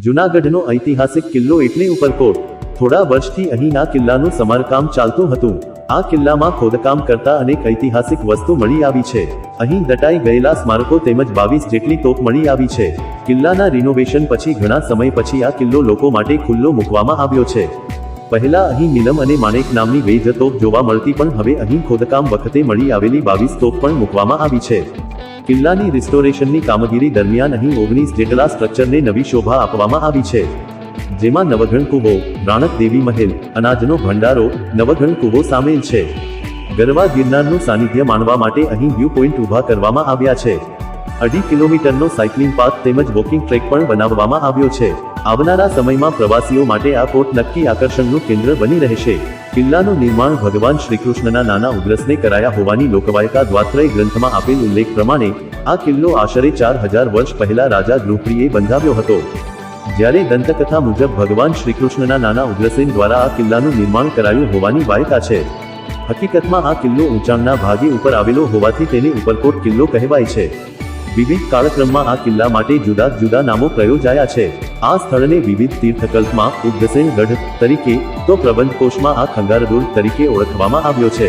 જૂનાગઢનો ઐતિહાસિક કિલ્લો એટલે ઉપરકોટ. થોડા વર્ષથી અહીં આ કિલ્લાનું સમારકામ ચાલતું હતું. આ કિલ્લામાં ખોદકામ કરતા અનેક ઐતિહાસિક વસ્તુ મળી આવી છે. અહીં દટાઈ ગયેલા સ્મારકો તેમજ બાવીસ જેટલી તોપ મળી આવી છે. કિલ્લાના રિનોવેશન પછી ઘણા સમય પછી આ કિલ્લો લોકો માટે ખુલ્લો મૂકવામાં આવ્યો છે. પહેલા અહીં નીલમ અને માણેક નામની વેજ તોપ જોવા મળતી પણ હવે અહીં ખોદકામ વખતે મળી આવેલી બાવીસ તોપ પણ મૂકવામાં આવી છે. કિલ્લાની રિસ્ટોરેશનની કામગીરી દરમિયાન અહીં ઓગણીસ જેટલા સ્ટ્રક્ચરને નવી શોભા આપવામાં આવી છે. જેમાં નવઘણ કુવો રાણક દેવી મહેલ, અનાજનો ભંડારો નવઘણ કુવો સામેલ છે. ગરવા ગિરનારનું સાનિધ્ય માણવા માટે અહીં વ્યૂ પોઈન્ટ ઊભા કરવામાં આવ્યા છે. અઢી કિલોમીટરનો સાયકલિંગ પાથ તેમજ વોકિંગ ટ્રેક પણ બનાવવામાં આવ્યો છે. આવનારા સમયમાં પ્રવાસીઓ માટે આ કોટ નક્કી આકર્ષણનું કેન્દ્ર બની રહેશે. કિલ્લાનું નિર્માણ ભગવાન શ્રીકૃષ્ણના નાના ઉગ્રસને કરાયા હોવાની લોકવાયકા દ્વાત્રય ગ્રંથમાં આપેલ ઉલ્લેખ પ્રમાણે, આ કિલ્લો આશરે ચાર હજાર વર્ષ પહેલા રાજા ગૃહપ્રિયે બંધાવ્યો હતો. જ્યારે દંતકથા મુજબ ભગવાન શ્રીકૃષ્ણના નાના ઉગ્રસેન દ્વારા આ કિલ્લાનું નિર્માણ કરાયું હોવાની વાયકા છે. હકીકતમાં આ કિલ્લો ઊંચાણના ભાગે ઉપર આવેલો હોવાથી તેને ઉપરકોટ કિલ્લો કહેવાય છે. વિવિધ કાળક્રમમાં આ કિલ્લા માટે જુદા જુદા નામો પ્રયોજાયા છે. આ સ્થળને વિવિધ તીર્થકલ્પમાં ઉગ્રસેન ગઢ તરીકે, તો પ્રબંધકોશમાં આ ખંગારદુર્ગ તરીકે ઓળખવામાં આવ્યો છે.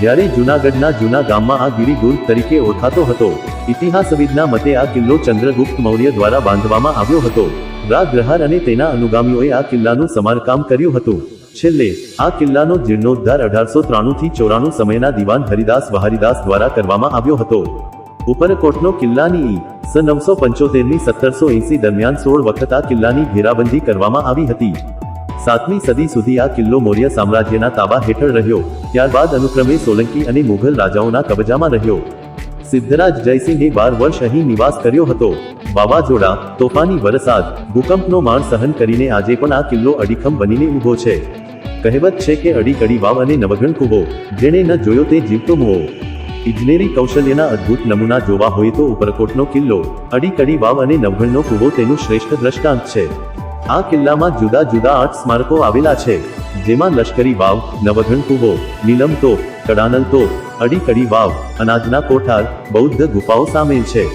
જ્યારે જૂનાગઢના જૂના ગામમાં આ ગિરિદુર્ગ તરીકે ઓળખાતો હતો ઇતિહાસવિદના મતે આ કિલ્લો ચંદ્રગુપ્ત મૌર્ય દ્વારા બાંધવામાં આવ્યો હતો. રાગ્રહાર અને તેના અનુગામીઓએ આ કિલ્લાનું સમારકામ કર્યું હતું. છેલ્લે, આ કિલ્લાનો જીર્ણોદ્ધાર અઢારસો ત્રાણું થી ચોરાણું સમયના દિવાન હરિદાસ વહારીદાસ દ્વારા કરવામાં આવ્યો હતો. ઉપરકોટનો કિલ્લાની ઈ સ નવસો પંચોતેરની સત્તરસો એંસી દરમિયાન સોળ વખત આ કિલ્લાની ઘેરાબંધી કરવામાં આવી હતી. સાતમી સદી સુધી આ કિલ્લો મૌર્ય સામ્રાજ્યના તાબા હેઠળ રહ્યો, ત્યારબાદ અનુક્રમે સોલંકી અને મુઘલ રાજાઓના કબજામાં રહ્યો. સિદ્ધરાજ જયસિંહે બાર વર્ષ અહીં નિવાસ કર્યો હતો. વાવાઝોડા, તોફાની વરસાદ, ભૂકંપનો માણ સહન કરીને આજે પણ આ કિલ્લો અડીખમ બનીને ઊભો છે. કહેવત છે કે અડી કડી વાવ અને નવઘણ કૂવો, જેણે ન જોયો તે જીવતો મુવો. ઇજનેરી કૌશલ્યના અદ્ભુત નમૂના જોવા હોય તો ઉપરકોટનો કિલ્લો અડી કડી વાવ અને નવઘણનો કૂવો તેનું શ્રેષ્ઠ દ્રષ્ટાંત છે. આ કિલ્લામાં જુદા જુદા આઠ સ્મારકો આવેલા છે, જેમાં લશ્કરી વાવ, નવઘણ કૂવો, નીલમ તોપ, કડાનલ તોપ અડી કડી વાવ, અનાજના કોઠાર, બૌદ્ધ ગુફાઓ સામેલ છે.